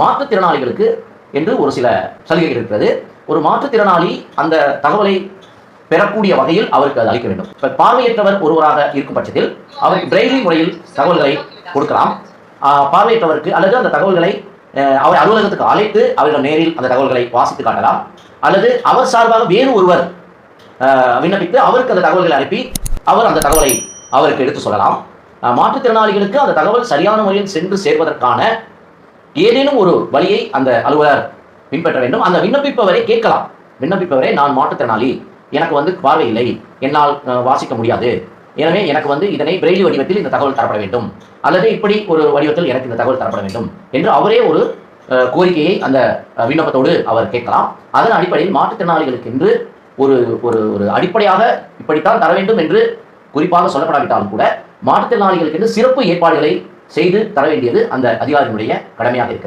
மாற்றுத்திறனாளிகளுக்கு என்று ஒரு சில சலுகைகள் இருக்கிறது. ஒரு மாற்றுத்திறனாளி அந்த தகவலை பெறக்கூடிய வகையில் அவருக்கு அது அளிக்க வேண்டும். இப்போ பார்வையற்றவர் ஒருவராக இருக்கும் பட்சத்தில் அவருக்கு பிரெய்லி முறையில் தகவல்களை கொடுக்கலாம். பார்வையற்றவருக்கு அல்லது அந்த தகவல்களை அவர் அலுவலகத்துக்கு அழைத்து அவரிடம் நேரில் அந்த தகவல்களை வாசித்து காட்டலாம். அல்லது அவர் சார்பாக வேறு ஒருவர் விண்ணப்பித்து அவருக்கு அந்த தகவல்களை அனுப்பி அவர் அந்த தகவலை அவருக்கு எடுத்து சொல்லலாம். மாற்றுத்திறனாளிகளுக்கு அந்த தகவல் சரியான முறையில் சென்று சேர்வதற்கான ஏதேனும் ஒரு வழியை அந்த அலுவலர் பின்பற்ற வேண்டும். அந்த விண்ணப்பிப்பவரை கேட்கலாம். விண்ணப்பிப்பவரை நான் மாற்றுத்திறனாளி. எனக்கு வந்து பார்வை இல்லை. என்னால் வாசிக்க முடியாது. எனவே எனக்கு வந்து இதனை பிரெய்லி வடிவத்தில் இந்த தகவல் தரப்பட வேண்டும். அல்லது இப்படி ஒரு வடிவத்தில் எனக்கு இந்த தகவல் தரப்பட வேண்டும். என்று அவரே ஒரு கோரிக்கையை அந்த விண்ணப்பத்தோடு அவர் கேட்கலாம். அதன் அடிப்படையில் மாற்றுத்திறனாளிகளுக்கு என்று ஒரு ஒரு ஒரு அடிப்படையாக இப்படித்தான் தர வேண்டும் என்று குறிப்பாக சொல்லப்படாவிட்டாலும் கூட மாற்றுத்திறனாளிகளுக்கு சிறப்பு ஏற்பாடுகளை செய்து தர வேண்டியது அந்த அதிகாரியினுடைய கடமையாக இருக்கிறது.